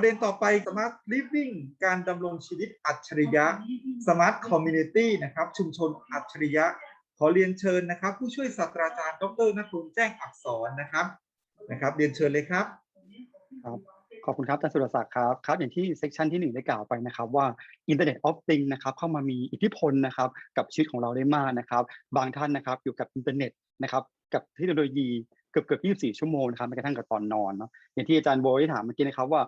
ประเด็นต่อไป Smart Living การดำรงชีวิตอัจฉริยะ Smart Community นะครับ ชุมชนอัจฉริยะ ขอเรียนเชิญนะครับ ผู้ช่วยศาสตราจารย์ดรนัทรุนแจ้งอักษรนะครับนะครับ เรียนเชิญเลยครับครับขอบคุณครับอาจารย์สุรศักดิ์ครับครับ อย่างที่เซสชันที่หนึ่งได้กล่าวไปนะครับว่า Internet of Things นะครับเข้ามามีอิทธิพลนะครับกับชีวิตของเราได้มากนะครับ บางท่านนะครับอยู่กับอินเทอร์เน็ตนะครับกับเทคโนโลยีเกือบเกือบ24 ชั่วโมงนะครับแม้กระทั่งกับตอนนอนเนาะอย่างที่อาจารย์โบได้ถามเมื่อกี้นะครับว่า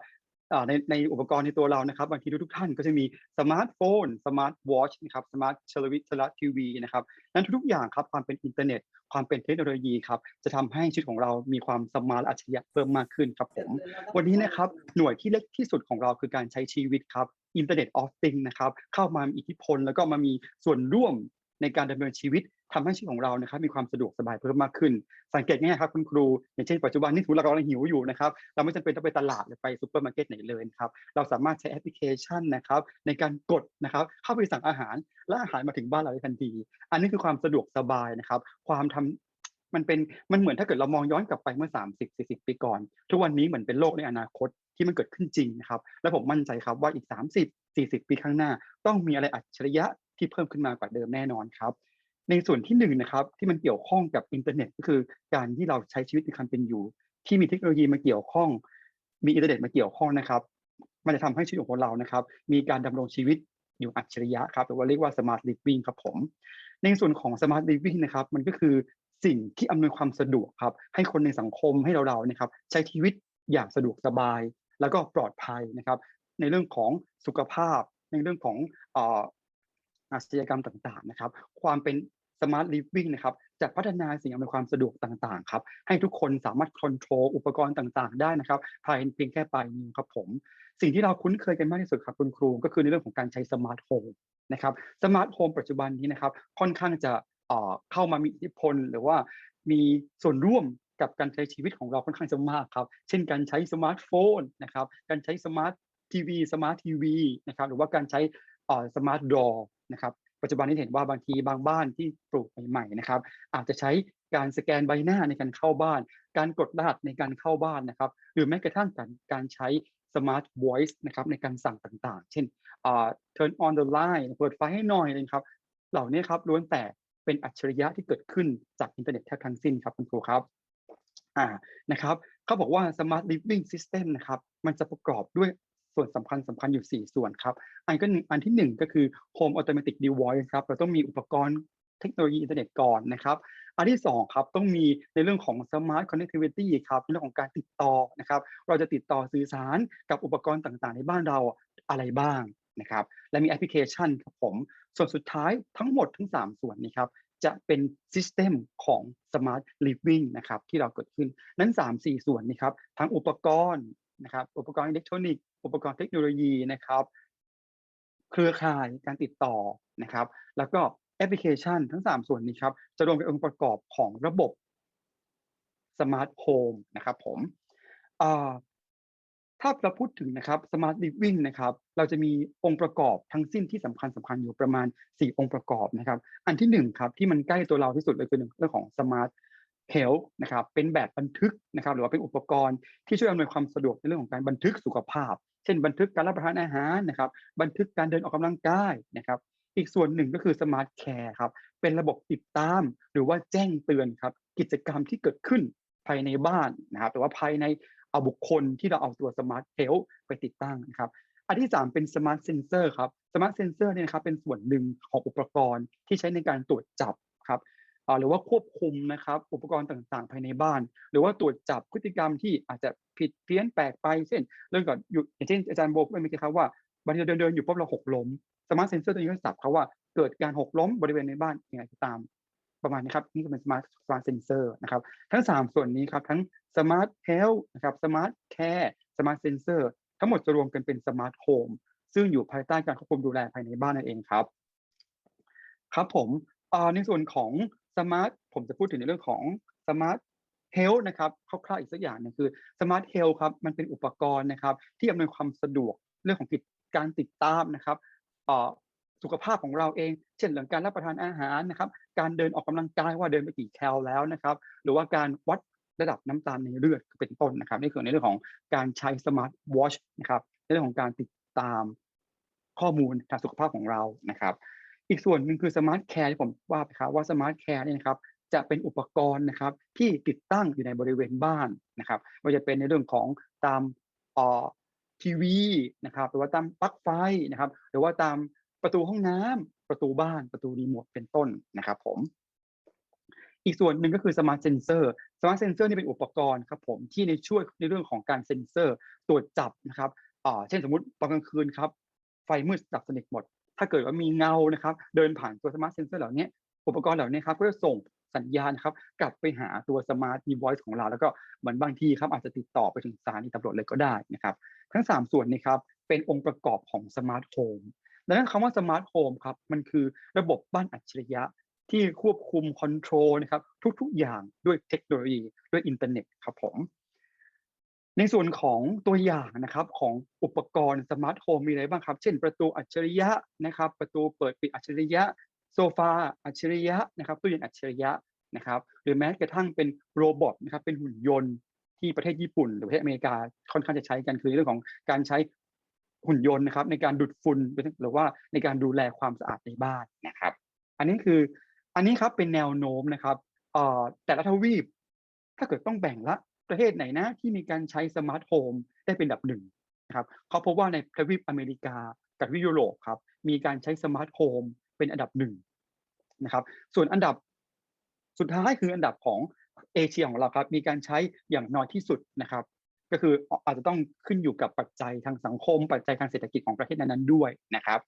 ในในอุปกรณ์ในตัวเรานะครับบางทีทุกๆท่านก็จะมีสมาร์ทโฟนสมาร์ทวอชนะครับสมาร์ทเทเลวิชันทีวีนะครับนั้นทุกๆอย่างครับความเป็นอินเทอร์เน็ต ความเป็นเทคโนโลยีครับจะทำให้ชีวิตของเรามีความสมาร์ทและอัจฉริยะเพิ่มมากขึ้นครับผม วันนี้นะครับหน่วยที่เล็กที่สุดของเราคือการใช้ชีวิตครับ Internet of Things นะครับเข้ามามีอิทธิพล แล้วก็มามีส่วนร่วมในการดำเนินชีวิต ทำให้ชีวิตของเรานะครับมีความสะดวกสบายเพิ่มมากขึ้น สังเกตง่ายครับคุณครู อย่างเช่นปัจจุบันนี้ถือเรากำลังหิวอยู่นะครับเราไม่จำเป็นต้องไปตลาดหรือไปซูเปอร์มาร์เก็ตไหนเลยครับเราสามารถใช้แอปพลิเคชันนะครับในการกดนะครับเข้าไปสั่งอาหารและอาหารมาถึงบ้านเราได้ทันที อันนี้คือความสะดวกสบายนะครับความทำมันเป็นมันเหมือนถ้าเกิดเรามองย้อนกลับไปเมื่อ 30 40 ปีก่อน ทุกวันนี้เหมือนเป็นโลกในอนาคตที่มันเกิดขึ้นจริงนะครับและผมมั่นใจครับว่าอีก 30 40 ปีข้างหน้า ต้องมีอะไรอัจฉริยะที่เพิ่มขึ้นมากว่าเดิมแน่นอนครับ ในส่วนที่หนึ่งนะครับที่มันเกี่ยวข้องกับอินเทอร์เน็ตก็คือการที่เราใช้ชีวิตในความเป็นอยู่ ที่มีเทคโนโลยีมาเกี่ยวข้อง มีอินเทอร์เน็ตมาเกี่ยวข้องนะครับ มันจะทำให้ชีวิตของเรานะครับ มีการดำรงชีวิตอยู่อัจฉริยะครับหรือว่าเรียกว่า smart living ครับผม ในส่วนของ smart living นะครับมันก็คือสิ่งที่อำนวยความสะดวกครับ ให้คนในสังคมให้เราเรานะครับใช้ชีวิตอย่างสะดวกสบาย แล้วก็ปลอดภัยนะครับ ในเรื่องของสุขภาพ ในเรื่องของอ่ออาชญากรรมต่างๆนะครับ ความเป็น smart living นะครับจะพัฒนาสิ่งอำนวยความสะดวกต่างๆครับให้ทุกคนสามารถค o n t r o l อุปกรณ์ต่างๆ ได้นะครับภายในเพียงแค่ปลายนิ้วครับผม สิ่งที่เราคุ้นเคยกันมากที่สุดครับคุณครู ก็คือในเรื่องของการใช้สมาร์ทโฮมนะครับสมาร์ทโฮมปัจจุบันนี้นะครับค่อนข้างจะเข้ามามีอิทธิพล หรือว่ามีส่วนร่วมกับการใช้ชีวิตของเราค่อนข้างจะมากครับ เช่นการใช้สมาร์ทโฟนนะครับ การใช้สมาร์ททีวี สมาร์ททีวีนะครับ หรือว่าการใช้สมาร์ทดอนะครับ ปัจจุบันนี้เห็นว่าบางทีบางบ้านที่ปลูกใหม่ๆนะครับ อาจจะใช้การสแกนใบหน้าในการเข้าบ้าน การกดรหัสในการเข้าบ้านนะครับ หรือแม้กระทั่งการการใช้ Smart Voice นะครับในการสั่งต่างๆ เช่นอ่า turn on the light เปิดไฟให้หน่อยนะครับ เหล่านี้ครับล้วนแต่เป็นอัจฉริยะที่เกิดขึ้นจากอินเทอร์เน็ตแทบทั้งสิ้นครับคุณครูครับอ่านะครับเขาบอกว่า Smart Living System นะครับ มันจะประกอบด้วย ส่วนสำคัญสำคัญอยู่ 4 ส่วนครับ อันก็หนึ่งอันที่ 1 ก็คือ Home Automatic Device ครับ เราต้องมีอุปกรณ์เทคโนโลยีอินเทอร์เน็ตก่อนนะครับ อันที่2ครับต้องมีในเรื่องของ Smart Connectivity ครับในเรื่องของการติดต่อนะครับ เราจะติดต่อสื่อสารกับอุปกรณ์ต่างๆ ในบ้านเราอะไรบ้างนะครับ และมีแอปพลิเคชันครับผม ส่วนสุดท้ายทั้งหมดทั้ง 3 ส่วนนี้ครับจะเป็นซิสเต็มของ Smart Living นะครับที่เราเกิดขึ้นนั้น 3-4 ส่วนนี้ครับทั้งอุปกรณ์นะครับอุปกรณ์อิเล็กทรอนิกส์ อุปกรณ์เทคโนโลยีนะครับ เครือข่ายการติดต่อนะครับ แล้วก็แอปพลิเคชันทั้ง 3 ส่วนนี้ครับ จะรวมเป็นองค์ประกอบของระบบสมาร์ทโฮมนะครับผมถ้าเราพูดถึงนะครับสมาร์ท i ิ i n g นะครับ เราจะมีองค์ประกอบทั้งสิ้นที่สำคัญสำคัญอยู่ประมาณ 4 องค์ประกอบนะครับ อันที่1ครับที่มันใกล้ตัวเราที่สุดเลยคือเรื่องของสมาร์ท Health นะครับ เป็นแบบบันทึกนะครับ หรือว่าเป็นอุปกรณ์ที่ช่วยอำนวยความสะดวกในเรื่องของการบันทึกสุขภาพ เช่น บันทึกการรับประทานอาหารนะครับ บันทึกการเดินออกกำลังกายนะครับ อีกส่วนหนึ่งก็คือ Smart Care ครับ เป็นระบบติดตาม หรือว่าแจ้งเตือนครับ กิจกรรมที่เกิดขึ้นภายในบ้านนะครับหรือว่าภายในเอาบุคคลที่เราเอาตัว Smart Health ไปติดตั้งนะครับอันที่ 3 เป็น Smart Sensor ครับ Smart Sensor เนี่ยนะครับเป็นส่วนหนึ่งของอุปกรณ์ที่ใช้ในการตรวจจับครับ หรือว่าควบคุมนะครับอุปกรณ์ต่างๆ ภายในบ้าน หรือว่าตรวจจับพฤติกรรมที่อาจจะผิดเพี้ยนแปลกไปเช่น เรื่องก่อนอยู่อย่างเช่นอาจารย์โบพูดเมื่อกี้ครับว่าบางทีเราเดินๆอยู่ปุ๊บเราหกล้ม Smart Sensor ตัวนี้ก็จับเขาว่าเกิดการหกล้มบริเวณในบ้านอย่างไรก็ตามประมาณนี้ครับนี่ก็เป็น smart smart sensor นะครับทั้ง 3 ส่วนนี้ครับทั้ง smart health นะครับ smart care smart sensor ทั้งหมดจะรวมกันเป็น smart home ซึ่งอยู่ภายใต้การควบคุมดูแลภายในบ้านนั่นเองครับ ครับผมในส่วนของ smart ผมจะพูดถึงในเรื่องของ smart health นะครับคร่าวๆอีกสักอย่างนึงคือ smart health ครับมันเป็นอุปกรณ์นะครับ ที่อำนวยความสะดวกเรื่องของกิจการติดตามนะครับสุขภาพของเราเอง เช่นเรื่องการรับประทานอาหารนะครับ การเดินออกกำลังกายว่าเดินไปกี่แคลแล้วนะครับ หรือว่าการวัดระดับน้ำตาลในเลือดเป็นต้นนะครับนี่คือในเรื่องของการใช้สมาร์ทวอชนะครับในเรื่องของการติดตามข้อมูลทางสุขภาพของเรานะครับ อีกส่วนหนึ่งคือสมาร์ทแคร์ที่ผมว่าไปครับว่าสมาร์ทแคร์เนี่ยนะครับจะเป็นอุปกรณ์นะครับที่ติดตั้งอยู่ในบริเวณบ้านนะครับว่าจะเป็นในเรื่องของตามเอ่อทีวีนะครับหรือว่าตามปลั๊กไฟนะครับหรือว่าตามประตูห้องน้ำประตูบ้านประตูรีโมทเป็นต้นนะครับผมอีกส่วนหนึ่งก็คือสมาร์ทเซนเซอร์สมาร์ทเซนเซอร์นี่เป็นอุปกรณ์ครับผมที่ในช่วยในเรื่องของการเซนเซอร์ตรวจจับนะครับอ่าเช่นสมมติตอนกลางคืนครับไฟมืดดับสนิทหมด ถ้าเกิดว่ามีเงานะครับ เดินผ่านตัวสมาร์ทเซนเซอร์เหล่านี้อุปกรณ์เหล่านี้ครับก็จะส่งสัญญาณครับ กลับไปหาตัวสมาร์ทดีไวซ์ของเรา แล้วก็เหมือนบางทีครับอาจจะติดต่อไปถึงสถานีตำรวจเลยก็ได้นะครับ ทั้ง 3 ส่วนนี้ครับ เป็นองค์ประกอบของสมาร์ทโฮมดังนั้นคำว่าสมาร์ทโฮมครับมันคือระบบบ้านอัจฉริยะที่ควบคุมคอนโทรลนะครับทุกๆอย่างด้วยเทคโนโลยีด้วยอินเทอร์เน็ตครับผม ในส่วนของตัวอย่างนะครับของอุปกรณ์สมาร์ทโฮมมีอะไรบ้างครับ เช่น ประตูอัจฉริยะนะครับ ประตูเปิดปิดอัจฉริยะ โซฟาอัจฉริยะนะครับตู้เย็นอัจฉริยะนะครับหรือแม้กระทั่งเป็นโรบอทนะครับเป็นหุ่นยนต์ที่ประเทศญี่ปุ่น หรือประเทศอเมริกาค่อนข้างจะใช้กันคือเรื่องของการใช้หุ่นยนต์นะครับในการดูดฝุ่นหรือว่าในการดูแลความสะอาดในบ้านนะครับ อันนี้คืออันนี้ครับเป็นแนวโน้มนะครับแต่ละทวีป ถ้าเกิดต้องแบ่งละ ประเทศไหนนะที่มีการใช้สมาร์ทโฮมได้เป็นอันดับหนึ่งนะครับเขาพบว่าในทวีปอเมริกากับทวีปยุโรปครับมีการใช้สมาร์ทโฮมเป็นอันดับหนึ่งนะครับ ส่วนอันดับสุดท้ายคืออันดับของเอเชียของเราครับ มีการใช้อย่างน้อยที่สุดนะครับ ก็คืออาจจะต้องขึ้นอยู่กับปัจจัยทางสังคม ปัจจัยทางเศรษฐกิจของประเทศนั้นๆด้วยนะครับ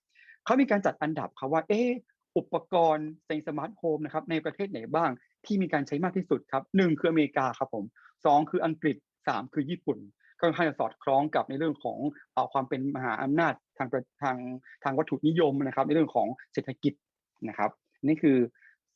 เขามีการจัดอันดับครับว่าเอออุปกรณ์ในสมาร์ทโฮมนะครับในประเทศไหนบ้าง ที่มีการใช้มากที่สุดครับหนึ่งคืออเมริกาครับผมสองคืออังกฤษสามคือญี่ปุ่นก็ค่อนข้างจะสอดคล้องกับในเรื่องของเอ่อความเป็นมหาอำนาจทางทางทางวัตถุนิยมนะครับ ในเรื่องของเศรษฐกิจนะครับ นี่คือ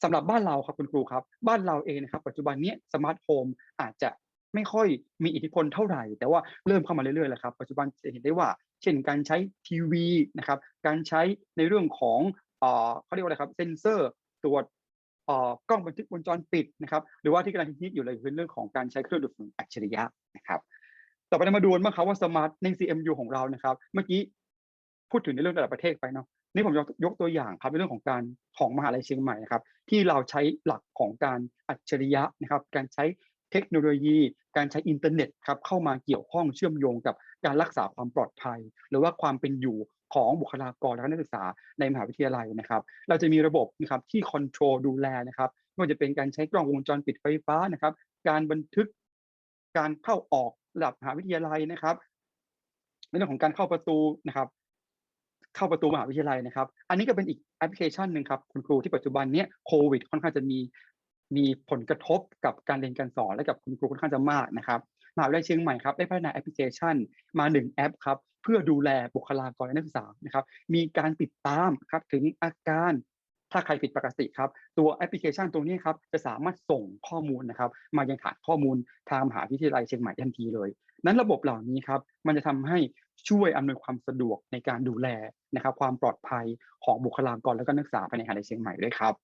สำหรับบ้านเราครับคุณครูครับ บ้านเราเองนะครับ ปัจจุบันนี้สมาร์ทโฮมอาจจะไม่ค่อยมีอิทธิพลเท่าไหร่ แต่ว่าเริ่มเข้ามาเรื่อยๆแล้วครับ ปัจจุบันจะเห็นได้ว่า เช่นการใช้ทีวีนะครับ การใช้ในเรื่องของเอ่อเขาเรียกว่าอะไรครับเซนเซอร์ตรวจ กล้องบันทึกวงจรปิดนะครับหรือว่าที่กำลังฮิตอยู่เลยคือเรื่องของการใช้เครื่องดูดฝุ่นอัจฉริยะนะครับต่อไปเรามาดูกันบ้างครับว่าสมาร์ทใน CMU ของเรานะครับ เมื่อกี้พูดถึงในเรื่องระดับประเทศไปเนาะนี่ผมยกยกตัวอย่างครับในเรื่องของการของมหาลัยเชียงใหม่นะครับ ที่เราใช้หลักของการอัจฉริยะนะครับ การใช้เทคโนโลยี การใช้อินเทอร์เน็ตครับเข้ามาเกี่ยวข้องเชื่อมโยงกับการรักษาความปลอดภัย หรือว่าความเป็นอยู่ ของบุคลากรและนักศึกษาในมหาวิทยาลัยนะครับ เราจะมีระบบนะครับที่คอนโทรลดูแลนะครับไม่ว่าจะเป็นการใช้กล้องวงจรปิดไฟฟ้านะครับ การบันทึกการเข้าออกระดับมหาวิทยาลัยนะครับในเรื่องของการเข้าประตูนะครับเข้าประตูมหาวิทยาลัยนะครับ อันนี้ก็เป็นอีกแอปพลิเคชันหนึ่งครับคุณครูที่ปัจจุบันเนี้ยโควิด ค่อนข้างจะมีมีผลกระทบกับการเรียนการสอนและกับคุณครูค่อนข้างจะมากนะครับ มหาวิทยาลัยเชียงใหม่ครับได้พัฒนาแอปพลิเคชันมาหนึ่งแอปครับเพื่อดูแลบุคลากรและนักศึกษานะครับมีการติดตามครับถึงอาการถ้าใครผิดปกติครับ ตัวแอปพลิเคชันตัวนี้ครับจะสามารถส่งข้อมูลนะครับ มายังฐานข้อมูลทางมหาวิทยาลัยเชียงใหม่ทันทีเลย นั้นระบบเหล่านี้ครับมันจะทำให้ช่วยอำนวยความสะดวกในการดูแลนะครับ ความปลอดภัยของบุคลากรและก็นักศึกษาภายในมหาวิทยาลัยเชียงใหม่ด้วยครับ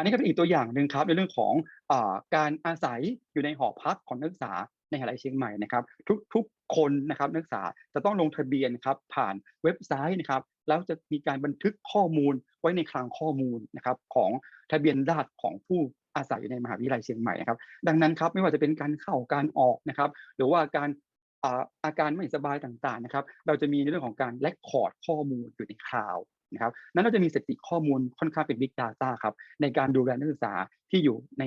อันนี้ก็เป็นอีกตัวอย่างหนึ่งครับในเรื่องของอการอาศัยอยู่ในหอพักของนักศึกษาในมหาวิทยาลัยเชียงใหม่นะครับ ทุกทุกคนนะครับนักศึกษาจะต้องลงทะเบียนครับผ่านเว็บไซต์นะครับแล้วจะมีการบันทึกข้อมูลไว้ในคลังข้อมูลนะครับของทะเบียนราษฎรของผู้อาศัยอยู่ในมหาวิทยาลัยเชียงใหม่นะครับ ดังนั้นครับไม่ว่าจะเป็นการเข้าการออกนะครับ หรือว่าการอาการไม่สบายต่างๆนะครับ เราจะมีในเรื่องของการแลกคอร์ดข้อมูลอยู่ในคลาว นะครับนั้นเราจะมีสถิติข้อมูลค่อนข้างเป็น Big Data ครับในการดูแลนักศึกษาที่อยู่ใน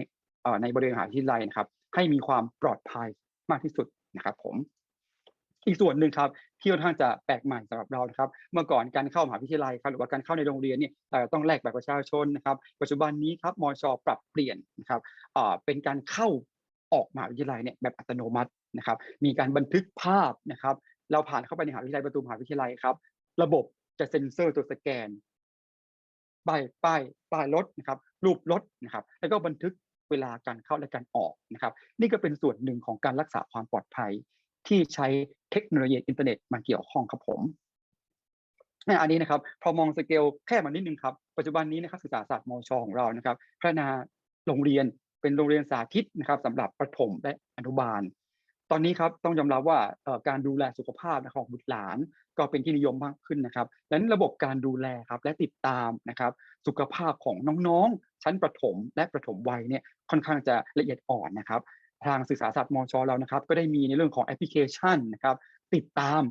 ในบริเวณมหาวิทยาลัยนะครับ ให้มีความปลอดภัยมากที่สุดนะครับ ผม อีกส่วนหนึ่งครับ ที่ค่อนข้างจะแปลกใหม่สำหรับเรานะครับ เมื่อก่อนการเข้ามหาวิทยาลัยครับหรือว่าการเข้าในโรงเรียนเนี่ยเราต้องแลกบัตรประชาชนนะครับ ปัจจุบันนี้ครับมชปรับเปลี่ยนนะครับเป็นการเข้าออกมหาวิทยาลัยเนี่ยแบบอัตโนมัตินะครับ มีการบันทึกภาพนะครับ เราผ่านเข้าไปในมหาวิทยาลัยประตูมหาวิทยาลัยครับ ระบบ จะเซ็นเซอร์ตัวสแกนป้ายป้ายป้ายรถนะครับ รูปรถนะครับ แล้วก็บันทึกเวลาการเข้าและการออกนะครับ นี่ก็เป็นส่วนหนึ่งของการรักษาความปลอดภัย ที่ใช้เทคโนโลยีอินเทอร์เน็ตมาเกี่ยวข้องครับผมอันนี้นะครับ พอมองสเกลแค่มานิดนึงครับปัจจุบันนี้นะครับศึกษาศาสตร์มชของเรานะครับพัฒนาโรงเรียนเป็นโรงเรียนสาธิตนะครับสำหรับประถมและอนุบาล ตอนนี้ครับต้องยอมรับว่าการดูแลสุขภาพของบุตรหลาน ก็เป็นที่นิยมมากขึ้นนะครับดังนั้นระบบการดูแลครับและติดตามนะครับสุขภาพของน้องๆ ชั้นประถมและประถมวัยเนี่ยค่อนข้างจะละเอียดอ่อนนะครับ ทางศึกษาศาสตร์มชเรานะครับ ก็ได้มีในเรื่องของแอปพลิเคชันนะครับ ติดตาม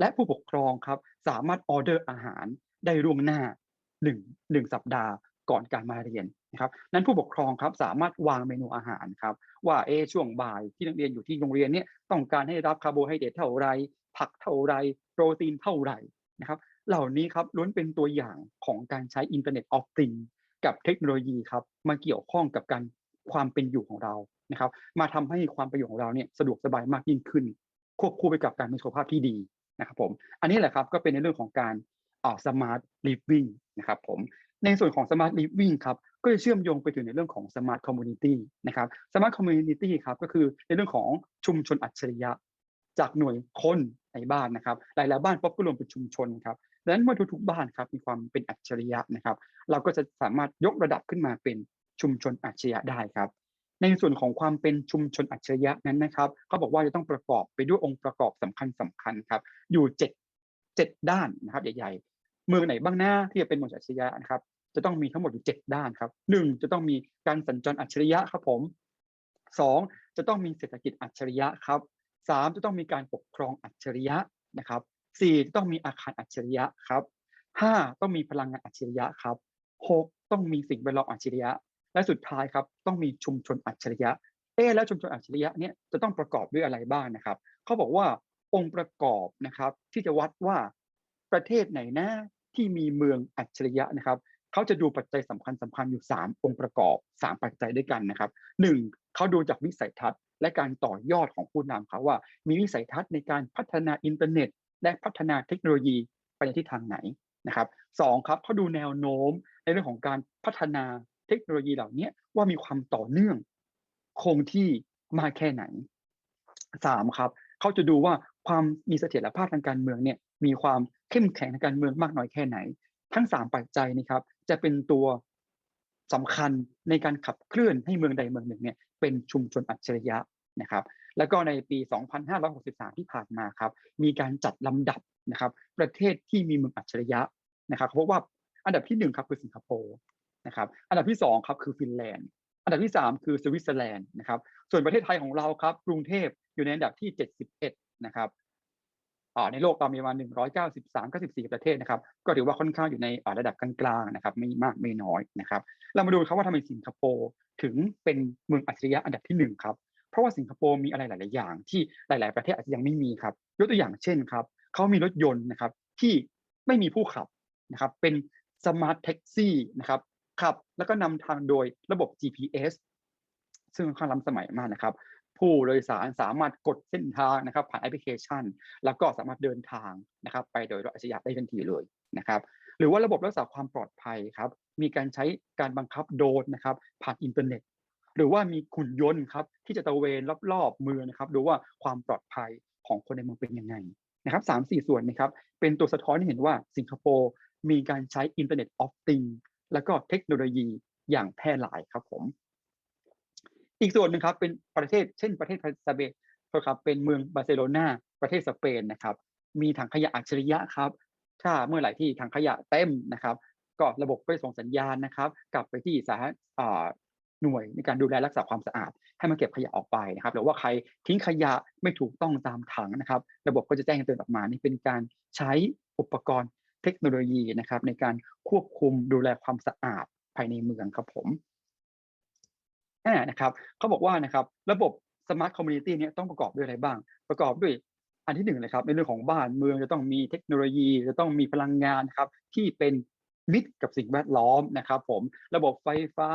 และผู้ปกครองครับสามารถออเดอร์อาหารได้ล่วงหน้า1งสัปดาห์ก่อนการมาเรียนนะครับนั้นผู้ปกครองครับสามารถวางเมนูอาหารครับว่าเอช่วงบ่ายที่นักเรียนอยู่ที่โรงเรียนเนี่ยต้องการให้รับคาร์โบไฮเดรตเท่าไร ผักเท่าไรโปรตีนเท่าไหร่นะครับ เหล่านี้ครับล้วนเป็นตัวอย่างของการใช้ Internet of Things กับเทคโนโลยีครับมาเกี่ยวข้องกับการความเป็นอยู่ของเรานะครับ มาทำให้ความป็นอยู่ของเราเนี่ยสะดวกสบายมากยิ่งขึ้น ควบคู่ไปกับการมีสุขภาพที่ดีนะครับผมอันนี้แหละครับก็เป็นในเรื่องของการอ่า smart living นะครับผมในส่วนของ smart living ครับก็จะเชื่อมโยงไปถึงในเรื่องของ smart community นะครับ smart community ครับก็คือในเรื่องของชุมชนอัจฉริยะ จากหน่วยคนในบ้านนะครับ หลายๆบ้านป๊อปก็รวมเป็นชุมชนครับดังนั้นเมื่อทุกๆบ้านครับมีความเป็นอัจฉริยะนะครับ เราก็จะสามารถยกระดับขึ้นมาเป็นชุมชนอัจฉริยะได้ครับ ในส่วนของความเป็นชุมชนอัจฉริยะนั้นนะครับเขาบอกว่าจะต้องประกอบไปด้วยองค์ประกอบสำคัญสำคัญครับ อยู่เจ็ดเจ็ดด้านนะครับใหญ่ ๆ เมืองไหนบ้างหน้าที่จะเป็นเมืองอัจฉริยะนะครับ จะต้องมีทั้งหมดอยู่เจ็ดด้านครับหนึ่งจะต้องมีการสัญจรอัจฉริยะครับผมสองจะต้องมีเศรษฐกิจอัจฉริยะครับ สามจะต้องมีการปกครองอัจฉริยะนะครับสี่จะต้องมีอาคารอัจฉริยะครับห้าต้องมีพลังงานอัจฉริยะครับหกต้องมีสิ่งแวดล้อมอัจฉริยะ และสุดท้ายครับต้องมีชุมชนอัจฉริยะเอ๊แล้วชุมชนอัจฉริยะเนี่ยจะต้องประกอบด้วยอะไรบ้างนะครับเขาบอกว่าองค์ประกอบนะครับ ที่จะวัดว่าประเทศไหนนะที่มีเมืองอัจฉริยะนะครับเขาจะดูปัจจัยสำคัญสำคัญอยู่ 3 องค์ประกอบ 3 ปัจจัยด้วยกันนะครับหนึ่งเขาดูจากวิสัยทัศน์ และการต่อยอดของผู้นำเขาว่า มีวิสัยทัศน์ในการพัฒนาอินเทอร์เน็ต และพัฒนาเทคโนโลยีไปในทิศทางไหนนะครับสองครับเขาดูแนวโน้มในเรื่องของการพัฒนาเทคโนโลยีเหล่านี้ว่ามีความต่อเนื่อง คงที่มากแค่ไหนสามครับเขาจะดูว่าความมีเสถียรภาพทางการเมืองเนี่ยมีความเข้มแข็งทางการเมืองมากน้อยแค่ไหน ทั้งสามปัจจัยนี้ครับจะเป็นตัวสำคัญในการขับเคลื่อนให้เมืองใดเมืองหนึ่งเนี่ย เป็นชุมชนอัจฉริยะนะครับ แล้วก็ในปี 2563 ที่ผ่านมาครับ มีการจัดลำดับนะครับ ประเทศที่มีเมืองอัจฉริยะนะครับ เพราะว่าอันดับที่หนึ่งครับคือสิงคโปร์นะครับ อันดับที่สองครับคือฟินแลนด์ อันดับที่สามคือสวิตเซอร์แลนด์นะครับ ส่วนประเทศไทยของเราครับ กรุงเทพอยู่ในอันดับที่ 71 นะครับ ในโลกเรามีประมาณ193 94 ประเทศนะครับ ก็ถือว่าค่อนข้างอยู่ในระดับกลางๆนะครับ ไม่มากไม่น้อยนะครับ เรามาดูครับว่าทำไมสิงคโปร์ถึงเป็นเมืองอัจฉริยะอันดับที่หนึ่งครับเพราะว่าสิงคโปร์มีอะไรหลาย ๆ อย่าง ที่หลาย ๆ ประเทศอาจจะยังไม่มีครับ ยกตัวอย่างเช่นครับเขามีรถยนต์นะครับที่ไม่มีผู้ขับนะครับ เป็นสมาร์ทแท็กซี่นะครับขับ แล้วก็นำทางโดยระบบ GPS ซึ่งค่อนข้างล้ำสมัยมากนะครับ ผู้โดยสารสามารถกดเส้นทางนะครับ ผ่านแอปพลิเคชัน แล้วก็สามารถเดินทางนะครับ ไปโดยรถอัจฉริยะได้ทันทีเลยนะครับ หรือว่าระบบรักษาความปลอดภัยครับ มีการใช้การบังคับโดรนนะครับ ผ่านอินเทอร์เน็ต หรือว่ามีขุนยนต์ครับที่จะตระเวนรอบๆเมืองนะครับดูว่าความปลอดภัยของคนในเมืองเป็นยังไงนะครับสามสี่ส่วนนะครับ เป็นตัวสะท้อนให้เห็นว่าสิงคโปร์มีการใช้ Internet of Things แล้วก็เทคโนโลยีอย่างแพร่หลายครับผม อีกส่วนหนึ่งครับเป็นประเทศเช่นประเทศสเปนครับเป็นเมืองบาร์เซโลนาประเทศสเปนนะครับ มีถังขยะอัจฉริยะครับ ถ้าเมื่อไหร่ที่ถังขยะเต็มนะครับ ก็ระบบก็จะส่งสัญญาณนะครับ กลับไปที่สาธารณหน่วยในการดูแลรักษาความสะอาด ให้มาเก็บขยะออกไปนะครับหรือว่าใครทิ้งขยะไม่ถูกต้องตามถังนะครับ ระบบก็จะแจ้งเตือนออกมานี่เป็นการใช้อุปกรณ์เทคโนโลยีนะครับ ในการควบคุมดูแลความสะอาดภายในเมืองครับผม นะครับเขาบอกว่านะครับระบบสมาร์ทคอมมูนิตี้เนี่ยต้องประกอบด้วยอะไรบ้าง ประกอบด้วยอันที่หนึ่งเลยครับในเรื่องของบ้านเมืองจะต้องมีเทคโนโลยีจะต้องมีพลังงานนะครับที่เป็นมิตรกับสิ่งแวดล้อมนะครับผมระบบไฟฟ้า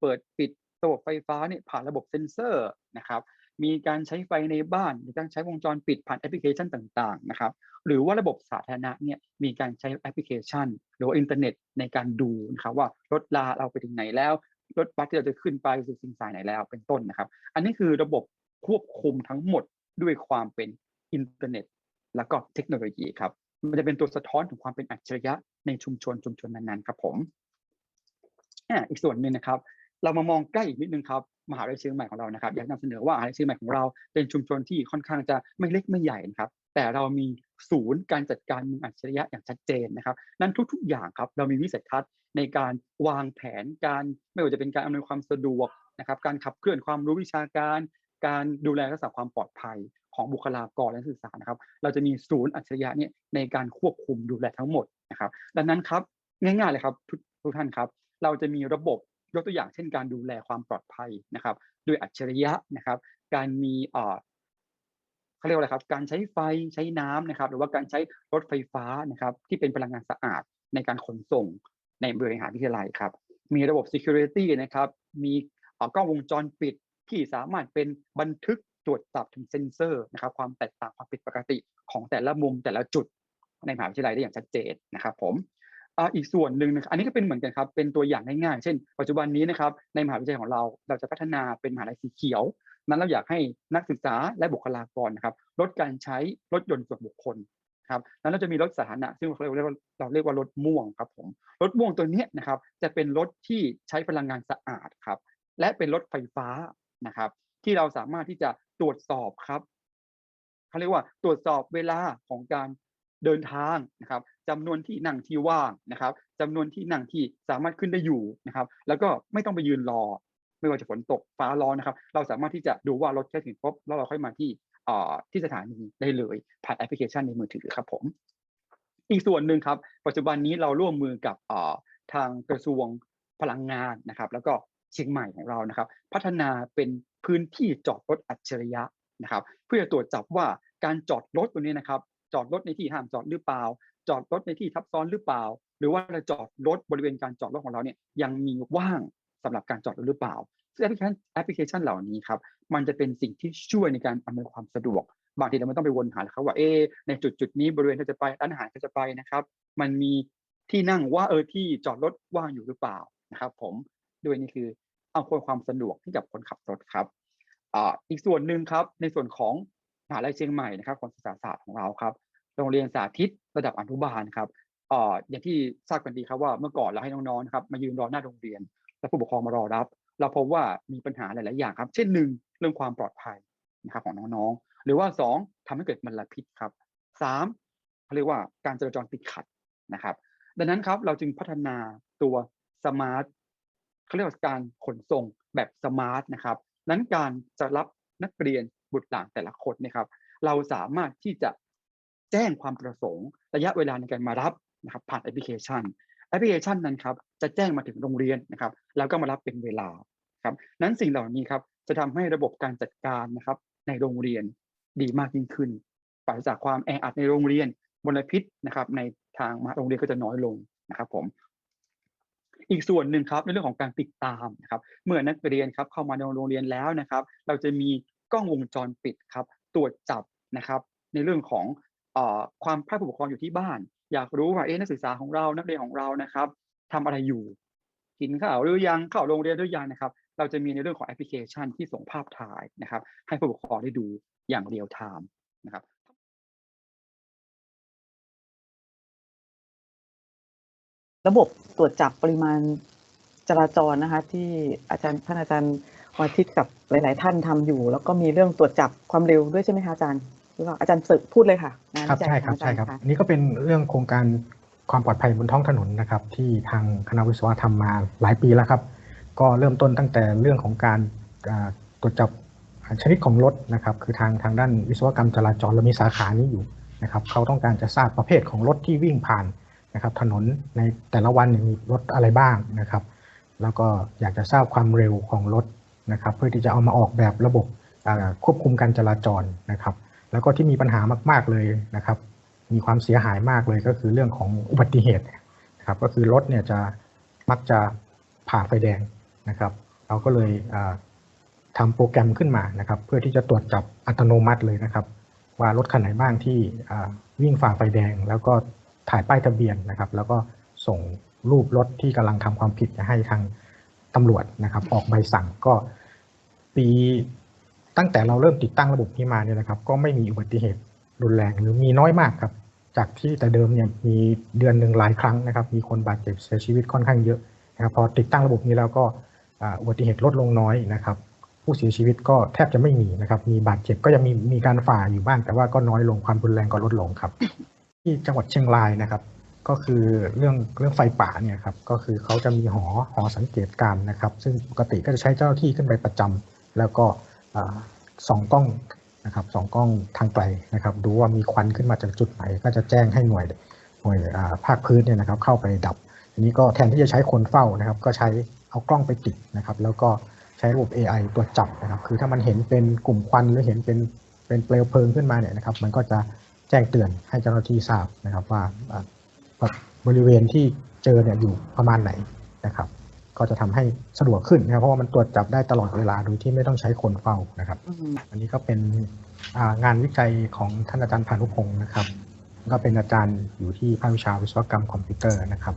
เปิดปิดระบบไฟฟ้าเนี่ยผ่านระบบเซ็นเซอร์นะครับมีการใช้ไฟในบ้านมีการใช้วงจรปิดผ่านแอปพลิเคชันต่างๆนะครับหรือว่าระบบสาธารณะเนี่ยมีการใช้แอปพลิเคชัน หรือว่าอินเทอร์เน็ตในการดูนะครับว่ารถลาเราไปถึงไหนแล้ว รถบัสที่เราจะขึ้นไปสู่สิ่งสายไหนแล้วเป็นต้นนะครับ อันนี้คือระบบควบคุมทั้งหมดด้วยความเป็นอินเทอร์เน็ต แล้วก็เทคโนโลยีครับ มันจะเป็นตัวสะท้อนถึงความเป็นอัจฉริยะในชุมชนชุมชนนั้นๆครับผมอ่าอีกส่วนหนึ่งนะครับ เรามามองใกล้อีกนิดนึงครับมหาวิทยาลัยเชียงใหม่ของเรานะครับอยากนำเสนอว่ามหาวิทยาลัยเชียงใหม่ของเราเป็นชุมชนที่ค่อนข้างจะไม่เล็กไม่ใหญ่นะครับ แต่เรามีศูนย์การจัดการเมืองอัจฉริยะอย่างชัดเจนนะครับ นั้นทุก ๆ อย่างครับ เรามีวิสัยทัศน์ ในการวางแผนการไม่ว่าจะเป็นการอำนวยความสะดวกนะครับการขับเคลื่อนความรู้วิชาการ การดูแลรักษาความปลอดภัยของบุคลากรและนักศึกษานะครับ เราจะมีศูนย์อัจฉริยะเนี่ยในการควบคุมดูแลทั้งหมดนะครับ ดังนั้นครับง่ายๆเลยครับทุกทุกท่านครับ เราจะมีระบบยกตัวอย่างเช่น การดูแลความปลอดภัยนะครับด้วยอัจฉริยะนะครับ การมีเอ่อเขาเรียกว่าอะไรครับ การใช้ไฟใช้น้ำนะครับ หรือว่าการใช้รถไฟฟ้านะครับ ที่เป็นพลังงานสะอาดในการขนส่ง ในบริหารวิทยาลัยครับ มีระบบ security นะครับ มีกล้องวงจรปิดที่สามารถเป็นบันทึกตรวจจับถึงเซ็นเซอร์นะครับ ความแตกต่างความผิดปกติของแต่ละมุมแต่ละจุดในมหาวิทยาลัยได้อย่างชัดเจนนะครับ ผมอีกส่วนหนึ่งนะครับอันนี้ก็เป็นเหมือนกันครับเป็นตัวอย่างง่ายๆ เช่น ปัจจุบันนี้นะครับในมหาวิทยาลัยของเราเราจะพัฒนาเป็นมหาลัยสีเขียว นั้นเราอยากให้นักศึกษาและบุคลากรนะครับลดการใช้รถยนต์ส่วนบุคคล ครับนั้นเราจะมีรถสาธารณะซึ่งเราเรียกว่าเราเรียกว่ารถม่วงครับผมรถม่วงตัวนี้นะครับจะเป็นรถที่ใช้พลังงานสะอาดครับและเป็นรถไฟฟ้านะครับ ที่เราสามารถที่จะตรวจสอบครับเขาเรียกว่าตรวจสอบเวลาของการเดินทางนะครับจำนวนที่นั่งที่ว่างนะครับจำนวนที่นั่งที่สามารถขึ้นได้อยู่นะครับ แล้วก็ไม่ต้องไปยืนรอ ไม่ว่าจะฝนตกฟ้าร้อนนะครับ เราสามารถที่จะดูว่ารถใกล้ถึงปุ๊บแล้วเราค่อยมาที่ ที่สถานีได้เลยผ่านแอปพลิเคชันในมือถือครับผมอีกส่วนหนึ่งครับ ปัจจุบันนี้เราร่วมมือกับทางกระทรวงพลังงานนะครับ แล้วก็เชียงใหม่ของเรานะครับ พัฒนาเป็นพื้นที่จอดรถอัจฉริยะนะครับ เพื่อตรวจจับว่าการจอดรถตัวนี้นะครับ จอดรถในที่ห้ามจอดหรือเปล่า จอดรถในที่ทับซ้อนหรือเปล่า หรือว่าเราจอดรถบริเวณการจอดรถของเราเนี่ยยังมีว่างสำหรับการจอดรถหรือเปล่าซึ่งแอปพลิเคชันแอปพลิเคชันเหล่านี้ครับ มันจะเป็นสิ่งที่ช่วยในการอำนวยความสะดวก บางทีเราไม่ต้องไปวนหาแล้วครับว่าเอะในจุดจุดนี้บริเวณที่จะไปร้านอาหารที่จะไปนะครับ มันมีที่นั่งว่าเออที่จอดรถว่างอยู่หรือเปล่านะครับ ผมด้วยนี่คือเอาคนความสะดวกให้กับคนขับรถครับอีกส่วนหนึ่งครับ ในส่วนของมหาลัยเชียงใหม่นะครับของศึกษาศาสตร์ของเราครับ โรงเรียนสาธิตระดับอนุบาลครับออย่างที่ทราบกันดีครับว่าเมื่อก่อนเราให้น้องๆนะครับมายืนรอหน้าโรงเรียน และผู้ปกครองมารอรับ เราพบว่ามีปัญหาหลาย ๆ อย่างครับ เช่นหนึ่งเรื่องความปลอดภัยนะครับของน้อง ๆ หรือว่าสองทำให้เกิดมลพิษครับสามเขาเรียกว่าการจราจรติดขัดนะครับ ดังนั้นครับเราจึงพัฒนาตัวสมาร์ทเขาเรียกว่าการขนส่งแบบสมาร์ทนะครับนั้นการจะรับนักเรียนบุตรหลานแต่ละคนเนะครับ เราสามารถที่จะแจ้งความประสงค์ ระยะเวลาในการมารับนะครับผ่านแอปพลิเคชันแอปพลิเคชันนั้นครับ จะแจ้งมาถึงโรงเรียนนะครับ แล้วก็มารับเป็นเวลาครับนั้นสิ่งเหล่านี้ครับจะทำให้ระบบการจัดการนะครับ ในโรงเรียนดีมากยิ่งขึ้นปราศจากความแออัดในโรงเรียนมลพิษนะครับ ในทางมาโรงเรียนก็จะน้อยลงนะครับผมอีกส่วนหนึ่งครับในเรื่องของการติดตามนะครับ เมื่อนักเรียนครับเข้ามาในโรงเรียนแล้วนะครับ เราจะมีกล้องวงจรปิดครับ ตรวจจับนะครับ ในเรื่องของเอ่อความถ้าผู้ปกครองอยู่ที่บ้าน อยากรู้ว่าเอ๊ะนักศึกษาของเรานักเรียนของเรานะครับ ทำอะไรอยู่ กินข้าวหรือยังเข้าโรงเรียนหรือยังนะครับ เราจะมีในเรื่องของแอปพลิเคชันที่ส่งภาพถ่ายนะครับ ให้ผู้ปกครองได้ดูอย่างเรียลไทม์นะครับระบบตรวจจับปริมาณจราจรนะคะ ที่อาจารย์ท่านอาจารย์วาทิตกับหลาย ๆ ท่านทำอยู่ แล้วก็มีเรื่องตรวจจับความเร็วด้วยใช่ไหมคะอาจารย์หรือว่าอาจารย์สึกพูดเลยค่ะงานครับวิจัยใช่ขคองรับอาจาใช่รย์ครับค่ะอันนี้ก็เป็นเรื่องโครงการ ความปลอดภัยบนท้องถนนนะครับ ที่ทางคณะวิศวะทำมาหลายปีแล้วครับ ก็เริ่มต้นตั้งแต่เรื่องของการตรวจจับชนิดของรถนะครับ คือทางทางด้านวิศวกรรมจราจรเรามีสาขานี้อยู่นะครับ เขาต้องการจะทราบประเภทของรถที่วิ่งผ่านนะครับถนนในแต่ละวันมีรถอะไรบ้างนะครับ แล้วก็อยากจะทราบความเร็วของรถนะครับ เพื่อที่จะเอามาออกแบบระบบควบคุมการจราจรนะครับ แล้วก็ที่มีปัญหามาก ๆเลยนะครับ มีความเสียหายมากเลยก็คือเรื่องของอุบัติเหตุครับก็คือรถเนี่ยจะมักจะผ่าไฟแดงนะครับ เราก็เลยอ่าทำโปรแกรมขึ้นมานะครับ เพื่อที่จะตรวจจับอัตโนมัติเลยนะครับ ว่ารถคันไหนบ้างที่วิ่งฝ่าไฟแดง แล้วก็ถ่ายป้ายทะเบียนนะครับ แล้วก็ส่งรูปรถที่กำลังทำความผิดให้ทางตำรวจนะครับ ออกใบสั่งก็ปีตั้งแต่เราเริ่มติดตั้งระบบนี้มาเนี่ยนะครับ ก็ไม่มีอุบัติเหตุ รุนแรงหรือมีน้อยมากครับ จากที่แต่เดิมเนี่ยมีเดือนหนึ่งหลายครั้งนะครับ มีคนบาดเจ็บเสียชีวิตค่อนข้างเยอะนะครับพอติดตั้งระบบนี้แล้วก็อุบัติเหตุลดลงน้อยนะครับ ผู้เสียชีวิตก็แทบจะไม่มีนะครับ มีบาดเจ็บก็ยังมีมีการฝ่าอยู่บ้าง แต่ว่าก็น้อยลงความรุนแรงก็ลดลงครับ ที่จังหวัดเชียงรายนะครับ ก็คือเรื่องเรื่องไฟป่าเนี่ยครับก็คือเขาจะมีหอหอสังเกตการณ์นะครับ ซึ่งปกติก็จะใช้เจ้าหน้าที่ขึ้นไปประจำแล้วก็ส่องกล้อง นะครับสองกล้องทางไกลนะครับ ดูว่ามีควันขึ้นมาจากจุดไหน ก็จะแจ้งให้หน่วยหน่วยภาคพื้นเนี่ยนะครับเข้าไปดับทีนี้ก็แทนที่จะใช้คนเฝ้านะครับ ก็ใช้เอากล้องไปติดนะครับ แล้วก็ใช้ระบบ AI ตัวจับนะครับ คือถ้ามันเห็นเป็นกลุ่มควันหรือเห็นเป็นเป็นเปลวเพลิงขึ้นมาเนี่ยนะครับ มันก็จะแจ้งเตือนให้เจ้าหน้าที่ทราบนะครับว่าอ่าบริเวณที่เจอเนี่ยอยู่ประมาณไหนนะครับ ก็จะทำให้สะดวกขึ้นนะครับเพราะว่ามันตรวจจับได้ตลอดเวลาโดยที่ไม่ต้องใช้คนเฝ้านะครับอืมอันนี้ก็เป็นอ่างานวิจัยของท่านอาจารย์พานุพงศ์นะครับ ก็เป็นอาจารย์อยู่ที่ภาควิชาวิศวกรรมคอมพิวเตอร์นะครับ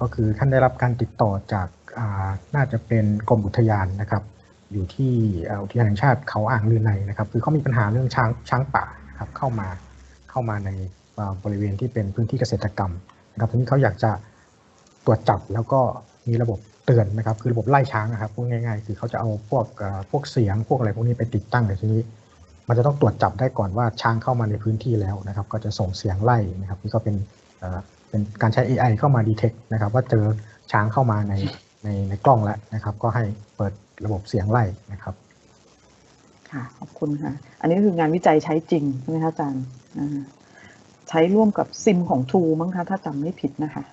ก็คือท่านได้รับการติดต่อจากอ่าน่าจะเป็นกรมอุทยานนะครับ อยู่ที่เอ่ออุทยานแห่งชาติเขาอ่างลือในนะครับ คือเขามีปัญหาเรื่องช้างช้างป่านะครับเข้ามาเข้ามาในอ่าบริเวณที่เป็นพื้นที่เกษตรกรรมนะครับทีนี้เขาอยากจะตรวจจับแล้วก็มีระบบ เตือนนะครับคือระบบไล่ช้างนะครับพูดง่ายๆ คือเขาจะเอาพวกพวกเสียงพวกอะไรพวกนี้ไปติดตั้งในทีนี้ มันจะต้องตรวจจับได้ก่อนว่าช้างเข้ามาในพื้นที่แล้วนะครับ ก็จะส่งเสียงไล่นะครับนี่ก็เป็นเป็นการใช้ AI เข้ามาดีเทคนะครับ ว่าเจอช้างเข้ามาในในในกล้องแล้วนะครับ ก็ให้เปิดระบบเสียงไล่นะครับค่ะขอบคุณค่ะ อันนี้คืองานวิจัยใช้จริงใช่ไหมคะอาจารย์ใช้ร่วมกับซิมของ True มั้งคะถ้าจำไม่ผิดนะคะ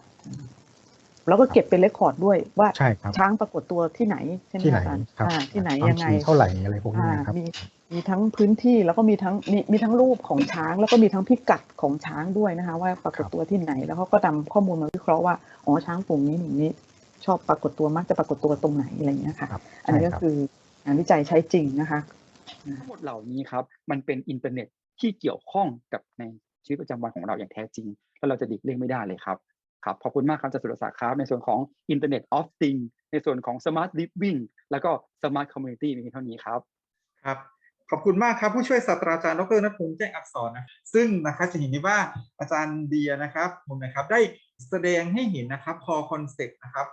แล้วก็เก็บเป็นเรคคอร์ดด้วยว่าใช่ครับช้างปรากฏตัวที่ไหนใช่ไหมที่ไหนคะอาจารย์ครับอ่าที่ไหนความยังไงถี่เท่าไหร่อะไรพวกนี้อ่านะครับมีมีทั้งพื้นที่แล้วก็มีทั้งมีมีทั้งรูปของช้าง แล้วก็มีทั้งพิกัดของช้างด้วยนะคะ ว่าปรากฏตัวที่ไหน แล้วเขาก็นำข้อมูลมาวิเคราะห์ว่าอ๋อช้างฝูงนี้หนึ่งนี้ ชอบปรากฏตัวมักจะปรากฏตัวตรงไหนอะไรอย่างเงี้ยค่ะครับอันนี้ก็ใช่รับคืองานวิจัยใช้จริงนะคะทั้งหมดเหล่านี้ครับ มันเป็นอินเทอร์เน็ตที่เกี่ยวข้องกับในชีวิตประจำวันของเราอย่างแท้จริง แล้วเราจะหลีกเลี่ยงไม่ได้เลยครับ ครับขอบคุณมากครับอาจารย์สุรศักดิ์ครับ ในส่วนของ Internet of Things ในส่วนของ Smart Living แล้วก็ Smart Community มีเพียงเท่านี้ครับครับขอบคุณมากครับ ผู้ช่วยศาสตราจารย์ดรนพงษ์แจ้งอักษรนะซึ่งนะครับจะเห็นได้ว่าอาจารย์เดียนะครับผมนะครับได้แสดงให้เห็นนะครับพอคอนเซ็ปต์นะครับ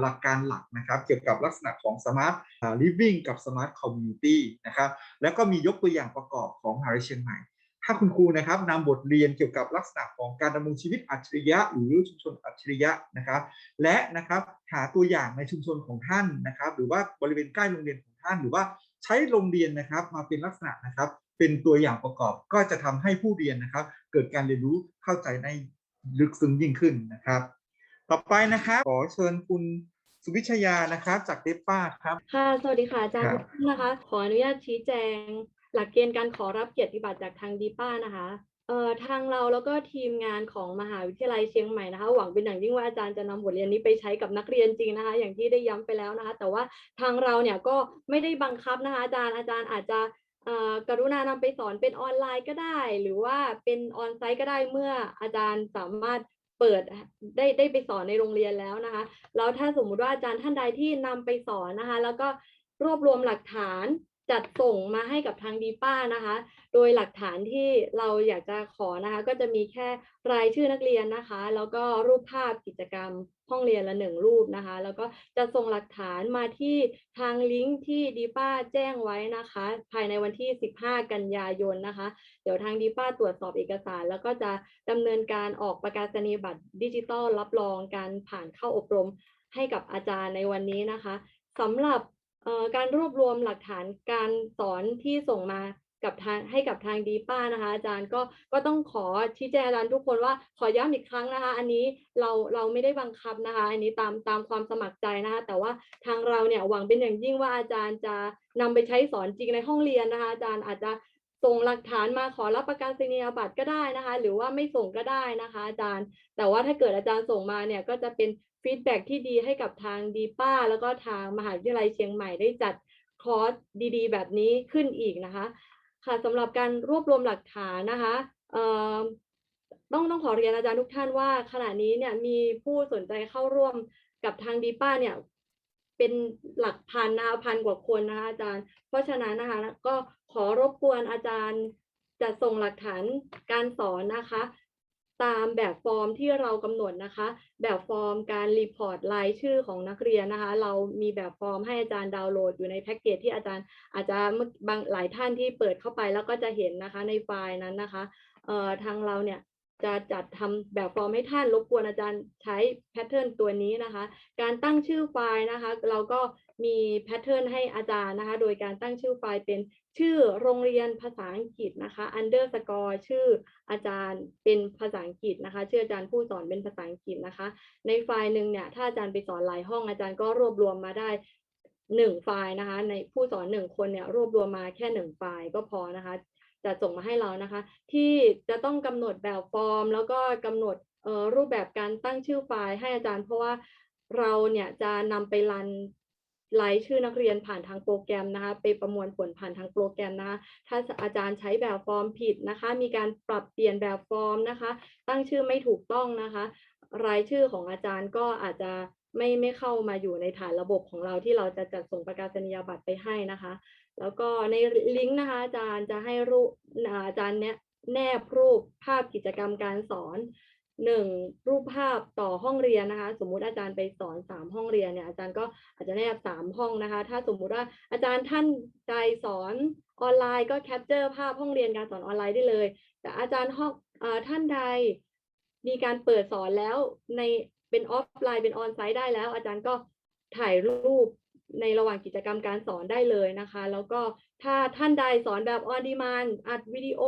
หลักการหลักนะครับ เกี่ยวกับลักษณะของ Smart อ่า Living กับ Smart Community นะครับแล้วก็มียกตัวอย่างประกอบของมหาวิทยาลัยเชียงใหม่ ถ้าคุณครูนะครับนำบทเรียนเกี่ยวกับลักษณะของการดำรงชีวิตอัจฉริยะ หรือชุมชนอัจฉริยะนะครับ และนะครับหาตัวอย่างในชุมชนของท่านนะครับ หรือว่าบริเวณใกล้โรงเรียนของท่าน หรือว่าใช้โรงเรียนนะครับมาเป็นลักษณะนะครับ เป็นตัวอย่างประกอบก็จะทำให้ผู้เรียนนะครับ เกิดการเรียนรู้เข้าใจในลึกซึ้งยิ่งขึ้นนะครับ ต่อไปนะครับขอเชิญคุณสุวิชยานะครับ จากเดปป้าครับ ค่ะ สวัสดีค่ะอาจารย์ครับทุกท่านนะคะ ขออนุญาตชี้แจง หลักเกณฑ์การขอรับเกียรติบัตรจากทางดีป้านะคะเอ่อทางเราแล้วก็ทีมงานของมหาวิทยาลัยเชียงใหม่นะคะ หวังเป็นอย่างยิ่งว่าอาจารย์จะนำบทเรียนนี้ไปใช้กับนักเรียนจริงนะคะ อย่างที่ได้ย้ำไปแล้วนะคะ แต่ว่าทางเราเนี่ยก็ไม่ได้บังคับนะคะ อาจารย์อาจารย์อาจจะเอ่อกรุณานำไปสอนเป็นออนไลน์ก็ได้ หรือว่าเป็นออนไซต์ก็ได้เมื่ออาจารย์สามารถเปิดได้ได้ไปสอนในโรงเรียนแล้วนะคะแล้วถ้าสมมุติว่าอาจารย์ท่านใดที่นำไปสอนนะคะ แล้วก็รวบรวมหลักฐาน จัดส่งมาให้กับทางดีป้านะคะ โดยหลักฐานที่เราอยากจะขอนะคะ ก็จะมีแค่รายชื่อนักเรียนนะคะ แล้วก็รูปภาพกิจกรรมห้องเรียนละหนึ่งรูปนะคะ แล้วก็จะส่งหลักฐานมาที่ทางลิงก์ที่ดีป้าแจ้งไว้นะคะ ภายในวันที่ 15 กันยายนนะคะ เดี๋ยวทางดีป้าตรวจสอบเอกสาร แล้วก็จะดำเนินการออกประกาศนียบัตรดิจิทัลรับรองการผ่านเข้าอบรมให้กับอาจารย์ในวันนี้นะคะสำหรับ การรวบรวมหลักฐานการสอนที่ส่งมากับทางให้กับทางดีป้านะคะ อาจารย์ก็ก็ต้องขอชี้แจงอาจารย์ทุกคนว่าขอย้ำอีกครั้งนะคะ อันนี้เราเราไม่ได้บังคับนะคะ อันนี้ตามตามความสมัครใจนะคะ แต่ว่าทางเราเนี่ยหวังเป็นอย่างยิ่งว่าอาจารย์จะนำไปใช้สอนจริงในห้องเรียนนะคะ อาจารย์อาจจะ ส่งหลักฐานมาขอรับประกาศนียบัตรก็ได้นะคะ หรือว่าไม่ส่งก็ได้นะคะ อาจารย์ แต่ว่าถ้าเกิดอาจารย์ส่งมาเนี่ยก็จะเป็นฟีดแบ็กที่ดีให้กับทางดีป้า แล้วก็ทางมหาวิทยาลัยเชียงใหม่ได้จัดคอร์สดีๆ แบบนี้ขึ้นอีกนะคะ ค่ะสำหรับการรวบรวมหลักฐานนะคะเอ่อต้องต้องขอเรียนอาจารย์ทุกท่านว่าขณะนี้เนี่ยมีผู้สนใจเข้าร่วมกับทางดีป้าเนี่ย เป็นหลักพันนะคะพันกว่าคนนะคะอาจารย์ เพราะฉะนั้นนะคะก็ขอรบกวนอาจารย์จะส่งหลักฐานการสอนนะคะ ตามแบบฟอร์มที่เรากำหนดนะคะ แบบฟอร์มการรีพอร์ตรายชื่อของนักเรียนนะคะ เรามีแบบฟอร์มให้อาจารย์ดาวน์โหลดอยู่ในแพ็กเกจที่อาจารย์อาจจะเมื่อบางหลายท่านที่เปิดเข้าไปแล้วก็จะเห็นนะคะในไฟล์นั้นนะคะเอ่อทางเราเนี่ย จะจัดทำแบบฟอร์มให้ท่านรบกวนอาจารย์ใช้แพทเทิร์นตัวนี้นะคะ การตั้งชื่อไฟล์นะคะ เราก็มีแพทเทิร์นให้อาจารย์นะคะ โดยการตั้งชื่อไฟล์เป็นชื่อโรงเรียนภาษาอังกฤษนะคะ underscore ชื่ออาจารย์เป็นภาษาอังกฤษนะคะ ชื่ออาจารย์ผู้สอนเป็นภาษาอังกฤษนะคะ ในไฟล์หนึ่งเนี่ย ถ้าอาจารย์ไปสอนหลายห้องอาจารย์ก็รวบรวมมาได้หนึ่งไฟล์นะคะ ในผู้สอนหนึ่งคนเนี่ยรวบรวมมาแค่หนึ่งไฟล์ก็พอนะคะ จะส่งมาให้เรานะคะ ที่จะต้องกำหนดแบบฟอร์ม แล้วก็กำหนดรูปแบบการตั้งชื่อไฟล์ให้อาจารย์ เพราะว่าเราเนี่ยจะนำไปรันรายชื่อนักเรียนผ่านทางโปรแกรมนะคะ ไปประมวลผลผ่านทางโปรแกรมนะคะถ้าอาจารย์ใช้แบบฟอร์มผิดนะคะ มีการปรับเปลี่ยนแบบฟอร์มนะคะ ตั้งชื่อไม่ถูกต้องนะคะ รายชื่อของอาจารย์ก็อาจจะไม่ไม่เข้ามาอยู่ในฐานระบบของเราที่เราจะจัดส่งประกาศนียบัตรไปให้นะคะ แล้วก็ในลิงก์นะคะอาจารย์จะให้รูปอาจารย์เนี้ยแนบรูปภาพกิจกรรมการสอนหนึ่งรูปภาพต่อห้องเรียนนะคะ สมมุติอาจารย์ไปสอนสามห้องเรียนเนี่ยอาจารย์ก็อาจจะแนบสามห้องนะคะ ถ้าสมมุติว่าอาจารย์ท่านใดสอนออนไลน์ก็แคปเจอร์ภาพห้องเรียนการสอนออนไลน์ได้เลย แต่อาจารย์ห้องท่านใดมีการเปิดสอนแล้วในเป็นออฟไลน์เป็นออนไซต์ได้แล้ว อาจารย์ก็ถ่ายรูป ในระหว่างกิจกรรมการสอนได้เลยนะคะ แล้วก็ถ้าท่านใดสอนแบบออนดีมานอัดวิดีโอ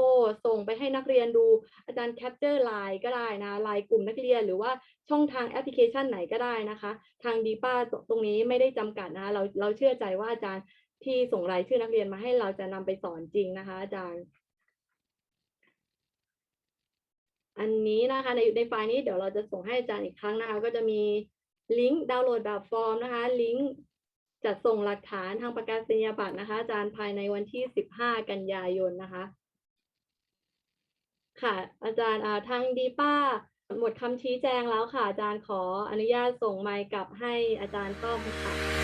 ส่งไปให้นักเรียนดู อาจารย์แคปเจอร์ไลน์ก็ได้นะไลน์กลุ่มนักเรียน หรือว่าช่องทางแอปพลิเคชันไหนก็ได้นะคะ ทางดีป้าตรงนี้ไม่ได้จำกัดนะคะเราเราเชื่อใจว่าอาจารย์ที่ส่งรายชื่อนักเรียนมาให้เราจะนำไปสอนจริงนะคะ อาจารย์ อันนี้นะคะในในไฟล์นี้เดี๋ยวเราจะส่งให้อาจารย์อีกครั้งนะคะ ก็จะมีลิงก์ดาวน์โหลดแบบฟอร์มนะคะ ลิงก์ จัดส่งหลักฐานทางประกาศนียบัตรนะคะ อาจารย์ภายในวันที่ 15 กันยายนนะคะ ค่ะ อาจารย์ทางดีป้าหมดคำชี้แจงแล้วค่ะ อาจารย์ขออนุญาตส่งไมค์กลับให้อาจารย์ต้อมค่ะ